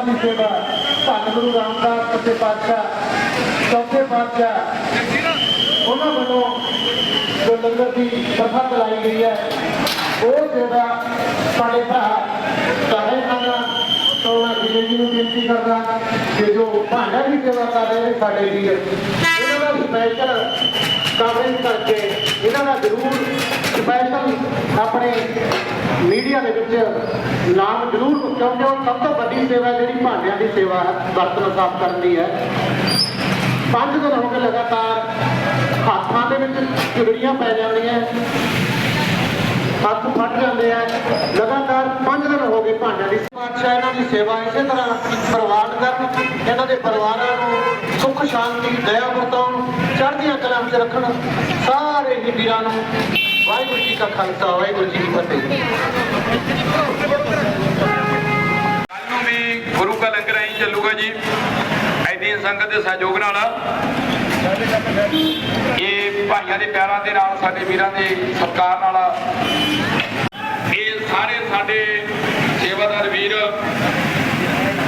ਪਾਤਸ਼ਾਹਾਂ ਦੀ ਸੇਵਾ। ਧੰਨ ਗੁਰੂ ਰਾਮਦਾਸ ਸੱਚੇ ਪਾਤਸ਼ਾਹ, ਚੌਥੇ ਪਾਤਸ਼ਾਹ। ਉਹਨਾਂ ਵੱਲੋਂ ਜੋ ਲੰਗਰ ਦੀ ਪ੍ਰਥਾ ਚਲਾਈ ਗਈ ਹੈ, ਉਹ ਸੇਵਾ ਸਾਡੇ ਭਰਾ ਕਰ ਰਹੇ ਹਨ ਤੋਂ ਜੀ ਨੂੰ ਬੇਨਤੀ ਕਰਦਾ ਕਿ ਜੋ ਭਾਂਡਾ ਦੀ ਸੇਵਾ ਕਰ ਰਹੇ ਨੇ ਸਾਡੇ ਵੀਰ, ਇਹਨਾਂ ਦਾ ਸਪੈਸ਼ਲ ਕਵਰੇਜ ਕਰਕੇ ਇਹਨਾਂ ਦਾ ਜ਼ਰੂਰ ਸਪੈਸ਼ਲ ਆਪਣੇ ਮੀਡੀਆ ਦੇ ਵਿੱਚ ਨਾਮ ਜ਼ਰੂਰ ਕਿਉਂਕਿ ਉਹ ਸਭ ਤੋਂ ਵੱਡੀ ਸੇਵਾ ਜਿਹੜੀ ਭਾਂਡਿਆਂ ਦੀ ਸੇਵਾ ਹੈ, ਬਰਤਨ ਸਾਫ਼ ਕਰਨ ਦੀ ਹੈ। ਪੰਜ ਦਿਨ ਹੋ ਗਏ ਲਗਾਤਾਰ ਹੱਥਾਂ ਦੇ ਵਿੱਚ ਚਿਗੜੀਆਂ ਪੈ ਜਾਂਦੀਆਂ ਹੱਥ ਫਟ ਜਾਂਦੇ ਆ। ਲਗਾਤਾਰ 5 ਦਿਨ ਹੋ ਗਏ ਭਾਂਡਿਆਂ ਦੀ ਪਾਤਸ਼ਾਹ ਇਹਨਾਂ ਦੀ ਸੇਵਾ ਇਸੇ ਤਰ੍ਹਾਂ ਪ੍ਰਵਾਨ ਕਰਨ ਇਹਨਾਂ ਦੇ ਪਰਿਵਾਰਾਂ ਨੂੰ ਸੁੱਖ, ਸ਼ਾਂਤੀ, ਦਇਆ ਵਰਤਾਉਣ ਚੜ੍ਹਦੀਆਂ ਕਲਾਂ ਵਿੱਚ ਰੱਖਣ ਸਾਰੇ ਹੀ ਵੀਰਾਂ ਨੂੰ ਵਾਹਿਗੁਰੂ ਜੀ ਕਾ ਖਾਲਸਾ, ਵਾਹਿਗੁਰੂ ਜੀ ਕੀ ਫਤਿਹ। ਕੱਲ ਨੂੰ ਵੀ ਗੁਰੂ ਕਾ ਲੰਗਰ ਐਂ ਚੱਲੂਗਾ ਜੀ। ਐਦੀ ਸੰਗਤ ਦੇ ਸਹਿਯੋਗ ਨਾਲ ਇਹ ਭਾਈਆਂ ਦੇ ਪਿਆਰਾਂ ਦੇ ਨਾਲ, ਸਾਡੇ ਵੀਰਾਂ ਦੇ ਸਤਿਕਾਰ ਨਾਲ ਇਹ ਸਾਰੇ ਸਾਡੇ ਸੇਵਾਦਾਰ ਵੀਰ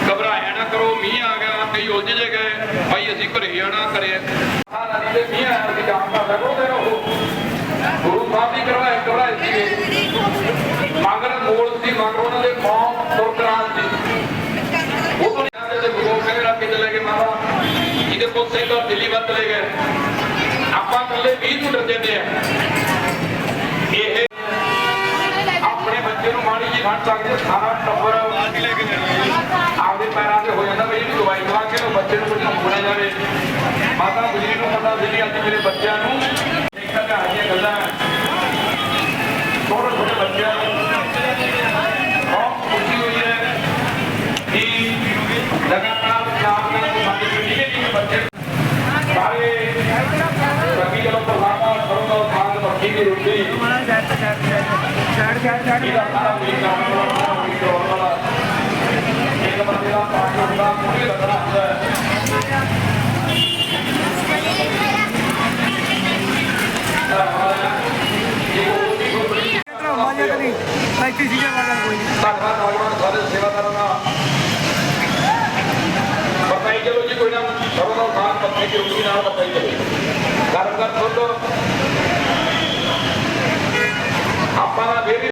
ਘਬਰਾਇਆ ਨਾ ਕਰੋ, ਮੀਂਹ ਆ ਗਿਆ, ਕਈ ਉਲਝ ਜੇ ਗਏ। ਭਾਈ, ਅਸੀਂ ਘਰੇ ਆਣਾ ਕਰੇ ਆ ਨਦੀ ਦੇ ਮੀਂਹ ਆਇਆ ਸੀ ਜਾਮ ਦਾ ਰੋਦੇ ਰਹੋ ਗੁਰੂ ਸਾਹਿਬ ਦੀ ਕਰਵਾਏ ਘਬਰਾਏ ਸੀਗੇ ਮਗਰ ਮੂਲ ਸੀ ਮਗਰ ਉਹਨਾਂ ਦੇ ਕੌਮ ਤੁਰਕਰਾਨ ਸੀ ਉਹ ਤੋਂ ਜਾਂਦੇ ਤੇ ਗੁਰੂ ਕਹਿੰਦੇ ਰੱਖ ਕੇ ਚਲੇ ਗਏ ਮਾਤਾ ਇਹਦੇ ਕੋਲ ਸੇ ਤੋਂ ਦਿੱਲੀ ਵੱਲ ਚਲੇ ਗਏ। ਆਪਾਂ ਕੱਲੇ 20 ਨੂੰ ਡਰਦੇ ਆ। ਇਹ ਆਪਣੇ ਬੱਚੇ ਨੂੰ ਮਾੜੀ ਜੀ ਠੰਡ ਸਕਦੇ ਸਾਰਾ ਟੱਬਰ ਆਪਦੇ ਪੈਰਾਂ ਤੇ ਹੋ ਜਾਂਦਾ ਬਈ ਦਵਾਈ ਦਵਾ ਕੇ ਬੱਚੇ ਨੂੰ ਕੁਝ ਹੋਣਾ ਜਾਵੇ। ਮਾਤਾ ਗੁਜਰੀ ਨੂੰ ਪਤਾ ਦਿੱਲੀ ਅੱਜ ਮੇਰੇ ਬੱਚਿਆਂ ਨੂੰ ਇਹਦਾ ਸਾਰਾ ਵੀ ਕੰਮ ਵਾਲਾ ਵੀ ਕਰਵਾਉਣ ਵਾਲਾ ਇੱਕ ਬੰਦੇ ਦਾ ਪਾਠ ਹੁੰਦਾ ਪੂਰੇ ਲੱਗਣਾ